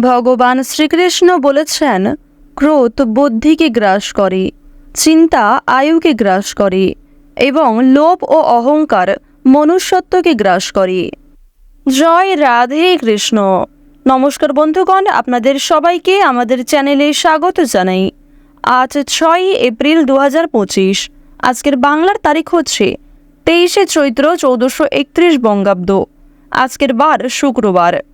ভগবান শ্রীকৃষ্ণ বলেছেন, ক্রোধ বুদ্ধিকে গ্রাস করে, চিন্তা আয়ুকে গ্রাস করে, এবং লোভ ও অহংকার মনুষ্যত্বকে গ্রাস করে। জয় রাধে কৃষ্ণ। নমস্কার বন্ধুগণ, আপনাদের সবাইকে আমাদের চ্যানেলে স্বাগত জানাই। আজ ছয়ই এপ্রিল দু হাজার পঁচিশ, আজকের বাংলার তারিখ হচ্ছে তেইশে চৈত্র চৌদ্দশো একত্রিশ বঙ্গাব্দ। আজকের বার শুক্রবার।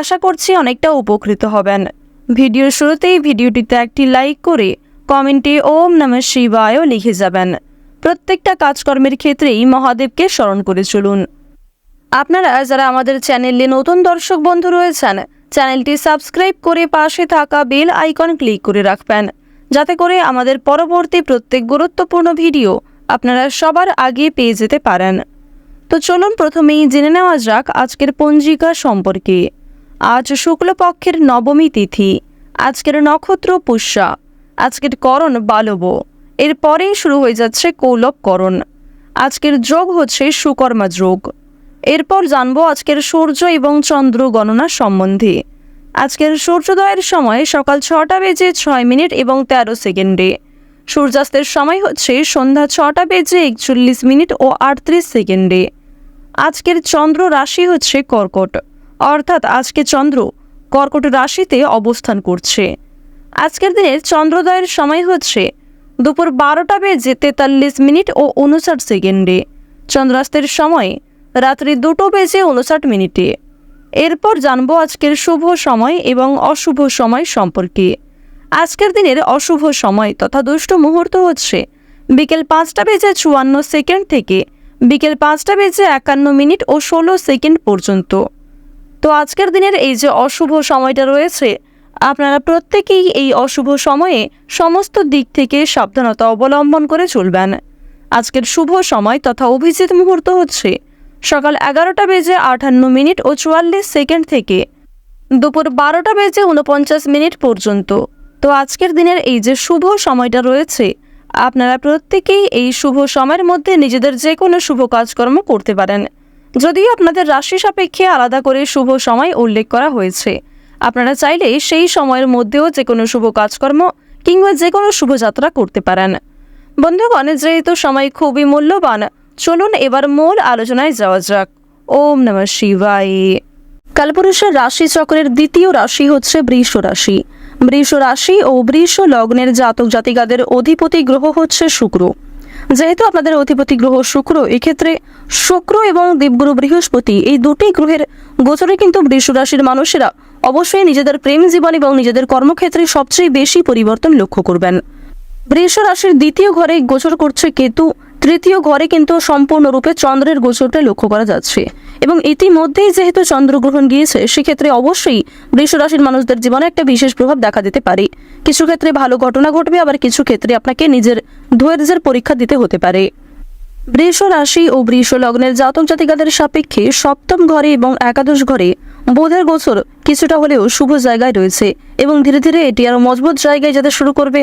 আশা করছি অনেকটা উপকৃত হবেন। ভিডিওর শুরুতেই ভিডিওটিতে একটি লাইক করে কমেন্টে ওম নম শিবায়ও লিখে যাবেন। প্রত্যেকটা কাজকর্মের ক্ষেত্রেই মহাদেবকে স্মরণ করে চলুন। আপনারা যারা আমাদের চ্যানেলে নতুন দর্শক বন্ধু রয়েছেন, চ্যানেলটি সাবস্ক্রাইব করে পাশে থাকা বেল আইকন ক্লিক করে রাখবেন, যাতে করে আমাদের পরবর্তী প্রত্যেক গুরুত্বপূর্ণ ভিডিও আপনারা সবার আগে পেয়ে যেতে পারেন। তো চলুন প্রথমেই জেনে নেওয়া যাক আজকের পঞ্জিকা সম্পর্কে। আজ শুক্লপক্ষের নবমী তিথি। আজকের নক্ষত্র পুষ্যা। আজকের করণ বালব। এরপরেই শুরু হয়ে যাচ্ছে কৌলভ করণ। আজকের যোগ হচ্ছে সুকর্মা যোগ। এরপর জানব আজকের সূর্য এবং চন্দ্র গণনা সম্বন্ধে। আজকের সূর্যোদয়ের সময় সকাল ছটা বেজে ছয় মিনিট এবং তেরো সেকেন্ডে। সূর্যাস্তের সময় হচ্ছে সন্ধ্যা ছটা বেজে একচল্লিশ মিনিট ও আটত্রিশ সেকেন্ডে। আজকের চন্দ্র রাশি হচ্ছে কর্কট। অর্থাৎ আজকে চন্দ্র কর্কট রাশিতে অবস্থান করছে। আজকের দিনের চন্দ্রোদয়ের সময় হচ্ছে দুপুর বারোটা বেজে তেতাল্লিশ মিনিট ও উনষাট সেকেন্ডে। চন্দ্রাস্তের সময় রাত্রি দুটো বেজে উনষাট মিনিটে। এরপর জানব আজকের শুভ সময় এবং অশুভ সময় সম্পর্কে। আজকের দিনের অশুভ সময় তথা দুষ্ট মুহূর্ত হচ্ছে বিকেল পাঁচটা বেজে চুয়ান্ন সেকেন্ড থেকে বিকেল পাঁচটা বেজে একান্ন মিনিট ও ষোলো সেকেন্ড পর্যন্ত। তো আজকের দিনের এই যে অশুভ সময়টা রয়েছে, আপনারা প্রত্যেকেই এই অশুভ সময়ে সমস্ত দিক থেকে সাবধানতা অবলম্বন করে চলবেন। আজকের শুভ সময় তথা অভিজিৎ মুহূর্ত হচ্ছে সকাল এগারোটা বেজে আটান্ন মিনিট ও চুয়াল্লিশ সেকেন্ড থেকে দুপুর বারোটা বেজে উনপঞ্চাশ মিনিট পর্যন্ত। তো আজকের দিনের এই যে শুভ সময়টা রয়েছে, আপনারা প্রত্যেকেই এই শুভ সময়ের মধ্যে নিজেদের যে কোনো শুভ কাজকর্ম করতে পারেন। যদিও আপনাদের রাশি সাপেক্ষে আলাদা করে শুভ সময় উল্লেখ করা হয়েছে। আপনারা চাইলে সেই সময়ের মধ্যেও যে কোনো শুভ কাজকর্ম কিংবা যে কোনো শুভযাত্রা করতে পারেন। বন্ধুগণ, যেহেতু সময় খুবই মূল্যবান, চলুন এবার মূল আলোচনায় যাওয়া যাক। ওম নমঃ শিবায়। কালপুরুষের রাশি চক্রের দ্বিতীয় রাশি হচ্ছে বৃষ রাশি। বৃষ রাশি ও বৃষ লগ্নের জাতক জাতিকাদের অধিপতি গ্রহ হচ্ছে শুক্র। যেহেতু আপনাদের অধিপতি গ্রহ শুক্র, এক্ষেত্রে শুক্র এবং দেবগুরু বৃহস্পতি এই দুটি গ্রহের গোচরে কিন্তু বৃষ রাশির মানুষেরা অবশ্যই নিজেদের প্রেম জীবন এবং নিজেদের কর্মক্ষেত্রে সবচেয়ে বেশি পরিবর্তন লক্ষ্য করবেন। বৃষ রাশির দ্বিতীয় ঘরে গোচর করছে কেতু তৃতীয় ঘরে কিন্তু সম্পূর্ণরূপে চন্দ্রের গোচরটা লক্ষ্য করা যাচ্ছে। এবং ইতিমধ্যেই যেহেতু চন্দ্রগ্রহণ গিয়েছে, সেক্ষেত্রে অবশ্যই বৃষ রাশির মানুষদের জীবনে একটা বিশেষ প্রভাব দেখা দিতে পারে। কিছু ক্ষেত্রে ভালো ঘটনা ঘটবে, আবার কিছু ক্ষেত্রে আপনাকে নিজের ধৈর্যের পরীক্ষা দিতে হতে পারে। বৃষ রাশি ও বৃষ লগ্নের জাতক জাতিকাদের সাপেক্ষে সপ্তম ঘরে এবং একাদশ ঘরে বোধের গোচর কিছুটা হলেও শুভ জায়গায় রয়েছে। এবং ধীরে ধীরে এটি আরও মজবুত জায়গায় যেতে শুরু করবে।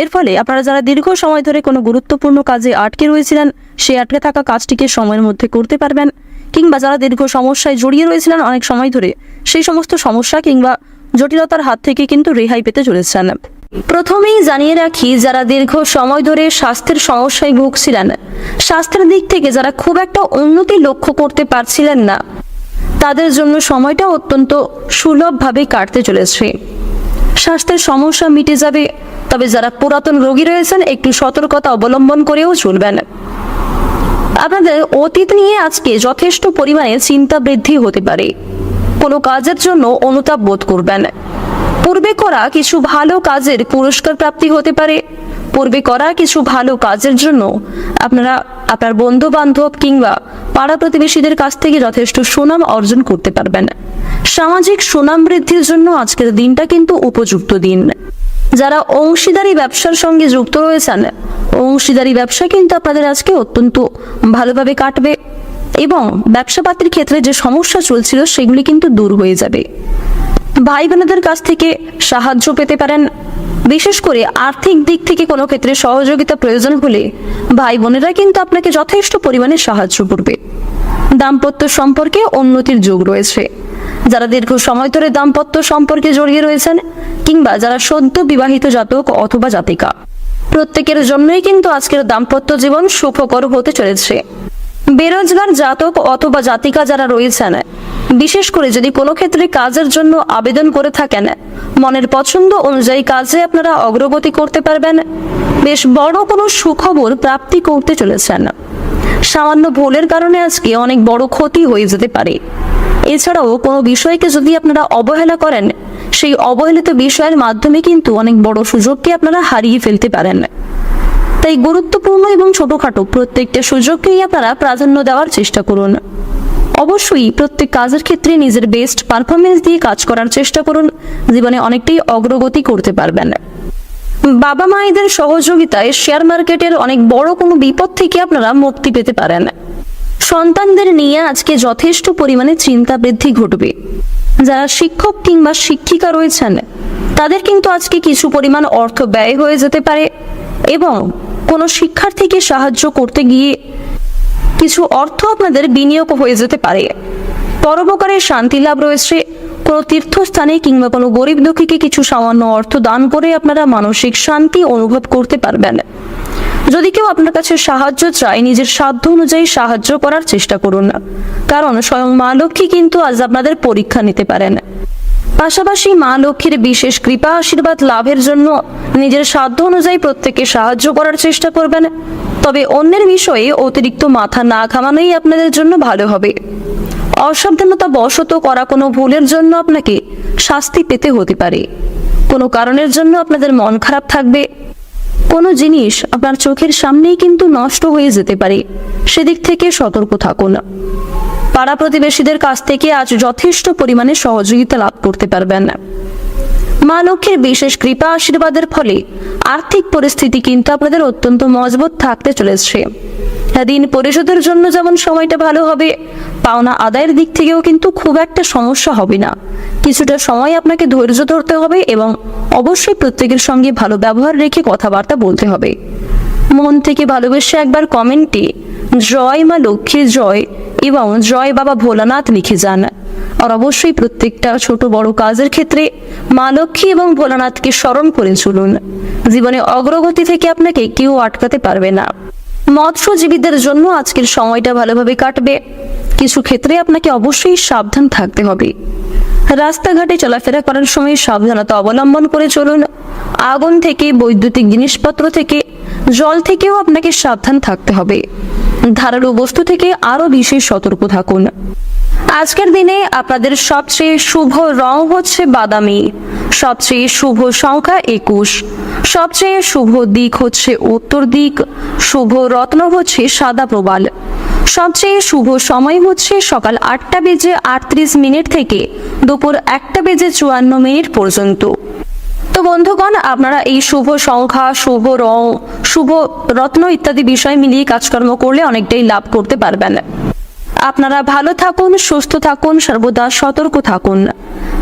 এর ফলে আপনারা যারা দীর্ঘ সময় ধরে কোনো গুরুত্বপূর্ণ কাজে আটকে রয়েছিলেন সেই আটকে থাকা কাজটিকে সময়ের মধ্যে করতে পারবেন কিংবা যারা দীর্ঘ সমস্যায় জড়িয়ে রয়েছিলেন অনেক সময় ধরে, সেই সমস্ত সমস্যা কিংবা জটিলতার হাত থেকে কিন্তু রেহাই পেতে চলেছেন। প্রথমেই জানিয়ে রাখি, যারা দীর্ঘ সময় ধরে স্বাস্থ্যের সমস্যায় ভুগছিলেন, স্বাস্থ্যের দিক থেকে যারা খুব একটা উন্নতি লক্ষ্য করতে পারছিলেন না, তাদের জন্য সময়টা অত্যন্ত সুলভভাবে কাটতে চলেছে। স্বাস্থ্যের সমস্যা মিটে যাবে তবে যারা পুরাতন রোগী রয়েছেন, একটু সতর্কতা অবলম্বন করেও চলবেন। আপনাদের অতীত নিয়ে আজকে যথেষ্ট পরিমাণে চিন্তা বৃদ্ধি হতে পারে। কোনো কাজের জন্য অনুতাপ বোধ করবেন। পূর্বে করা কিছু ভালো কাজের পুরস্কার প্রাপ্তি হতে পারে। পূর্বে করা কিছু ভালো কাজের জন্য আপনারা আপনার বন্ধু বান্ধব কিংবা পাড়া প্রতিবেশীদের কাছ থেকে যথেষ্ট সুনাম অর্জন করতে পারবেন। সামাজিক সুনাম বৃদ্ধির জন্য আজকের দিনটা কিন্তু উপযুক্ত দিন। যারা অংশীদারি ব্যবসার সঙ্গে যুক্ত রয়েছেন, অংশীদারি ব্যবসা কিন্তু আপনাদের আজকে অত্যন্ত ভালোভাবে কাটবে এবং ব্যবসাপাতির ক্ষেত্রে যে সমস্যা চলছিল সেগুলি কিন্তু দূর হয়ে যাবে। ভাই বোনেদের কাছ থেকে সাহায্য পেতে পারেন। বিশেষ করে আর্থিক দিক থেকে কোনো ক্ষেত্রে সহযোগিতা প্রয়োজন হলে ভাই বোনেরা কিন্তু আপনাকে যথেষ্ট পরিমাণে সাহায্য করবে। দাম্পত্য সম্পর্কে উন্নতির যোগ রয়েছে। যারা দীর্ঘ সময় ধরে দাম্পত্য সম্পর্কে জড়িয়ে রয়েছেন কিংবা যারা সদ্য বিবাহিত জাতক অথবা জাতিকা। প্রত্যেকের জন্যই কিন্তু আজকের দাম্পত্য জীবন সুখকর হতে চলেছে। বেরোজগার জাতক অথবা জাতিকা যারা রয়েছেন, বিশেষ করে যদি কোনো ক্ষেত্রে কাজের জন্য আবেদন করে থাকেন, মনের পছন্দ অনুযায়ী কাজে আপনারা অগ্রগতি করতে পারবেন। বেশ বড় কোনো সুখবর প্রাপ্তি করতে চলেছেন। সামান্য ভুলের কারণে আজকে অনেক বড় ক্ষতি হয়ে যেতে পারে। এছাড়াও কোনো বিষয়কে যদি আপনারা অবহেলা করেন, সেই অবহেলিত বিষয়ের মাধ্যমে কিন্তু অনেক বড় সুযোগকে আপনারা হারিয়ে ফেলতে পারেন। তাই গুরুত্বপূর্ণ এবং ছোটখাটো প্রত্যেকটা সুযোগকেই আপনারা প্রাধান্য দেওয়ার চেষ্টা করুন। অবশ্যই প্রত্যেক কাজের ক্ষেত্রে নিজের বেস্ট পারফরমেন্স দিয়ে কাজ করার চেষ্টা করুন, জীবনে অনেকটাই অগ্রগতি করতে পারবেন। বাবা মায়েদের সহযোগিতায় শেয়ার মার্কেটের অনেক বড় কোনো বিপদ থেকে আপনারা মুক্তি পেতে পারেন। সন্তানদের নিয়ে আজকে যথেষ্ট পরিমাণে চিন্তা বৃদ্ধি ঘটবে। যারা শিক্ষক কিংবা শিক্ষিকা রয়েছেন, তাদের কিন্তু আজকে কিছু পরিমাণ অর্থ ব্যয় হয়ে যেতে পারে এবং কোনো শিক্ষার্থীকে সাহায্য করতে গিয়ে কিছু অর্থ আপনাদের বিনিয়োগ হয়ে যেতে পারে। পরোপকারে শান্তি লাভ রয়েছে, কোনো তীর্থস্থানে কিংবা কোনো গরিব দুঃখীকে কিছু সামান্য অর্থ দান করে আপনারা মানসিক শান্তি অনুভব করতে পারবেন। যদি কেউ আপনার কাছে সাহায্য চায়, নিজের সাধ্য অনুযায়ী সাহায্য করার চেষ্টা করুন না। কারণ স্বয়ং মা লক্ষ্মী কিন্তু আজ আপনাদের পরীক্ষা নিতে পারেন। পাশাপাশি মা লক্ষ্মীর বিশেষ কৃপা, আশীর্বাদ লাভের জন্য নিজের সাধ্য অনুযায়ী প্রত্যেককে সাহায্য করার চেষ্টা করবেন। তবে অন্যের বিষয়ে অতিরিক্ত মাথা না ঘামানোই আপনাদের জন্য ভালো হবে। অসাবধানতা বশত করা কোনো ভুলের জন্য আপনাকে শাস্তি পেতে হতে পারে। কোনো কারণের জন্য আপনাদের মন খারাপ থাকবে। কোনো জিনিস আপনার চোখের সামনেই কিন্তু নষ্ট হয়ে যেতে পারে। সেদিক থেকে সতর্ক থাকুন। পাড়া প্রতিবেশীদের কাছ থেকে আজ যথেষ্ট পরিমাণে সহযোগিতা লাভ করতে পারবেন। মা লক্ষ্মীর বিশেষ কৃপা আশীর্বাদের ফলে আর্থিক পরিস্থিতি কিন্তু আপনাদের অত্যন্ত মজবুত থাকতে চলেছে। ঋণ পরিশোধের জন্য যেমন সময়টা ভালো হবে, পাওনা আদায়ের দিক থেকেও কিন্তু খুব একটা সমস্যা হবে না। কিছুটা সময় আপনাকে ধৈর্য ধরতে হবে এবং অবশ্যই প্রত্যেকের সঙ্গে ভালো ব্যবহার রেখে কথাবার্তা বলতে হবে। মন থেকে ভালোবেসে একবার কমেন্টে, জয় মা লক্ষ্মী, জয় এবং জয় বাবা ভোলানাথ লিখে যান। আর অবশ্যই প্রত্যেকটা ছোট বড় কাজের ক্ষেত্রে মা লক্ষ্মী এবং ভোলানাথকে স্মরণ করে চলুন। জীবনে অগ্রগতি থেকে আপনাকে কেউ আটকাতে পারবে না। মৎস্যজীবীদের জন্য আজকের সময়টা ভালোভাবে কাটবে। কিছু ক্ষেত্রে আপনাকে অবশ্যই সাবধান থাকতে হবে। রাস্তাঘাটে চলাফেরা করার সময় সাবধানতা অবলম্বন করে চলুন। আগুন থেকে, বৈদ্যুতিক জিনিসপত্র থেকে, জল থেকেও আপনাকে সাবধান থাকতে হবে। ধারালো বস্তু থেকে আরও বিশেষ সতর্ক থাকুন। আজকের দিনে আপনাদের সবচেয়ে শুভ রং হচ্ছে বাদামি। সবচেয়ে শুভ সংখ্যা একুশ। সবচেয়ে শুভ দিক হচ্ছে উত্তর দিক, শুভ রত্ন হচ্ছে সাদা প্রবাল। সবচেয়ে শুভ সময় হচ্ছে সকাল আটটা বেজে আটত্রিশ মিনিট থেকে দুপুর একটা বেজে চুয়ান্ন মিনিট পর্যন্ত। তো বন্ধুগণ, আপনারা এই শুভ সংখ্যা, শুভ রং, শুভ রত্ন ইত্যাদি বিষয় মিলিয়ে কাজকর্ম করলে অনেকটাই লাভ করতে পারবেন। আপনারা ভালো থাকুন, সুস্থ থাকুন, সর্বদা সতর্ক থাকুন।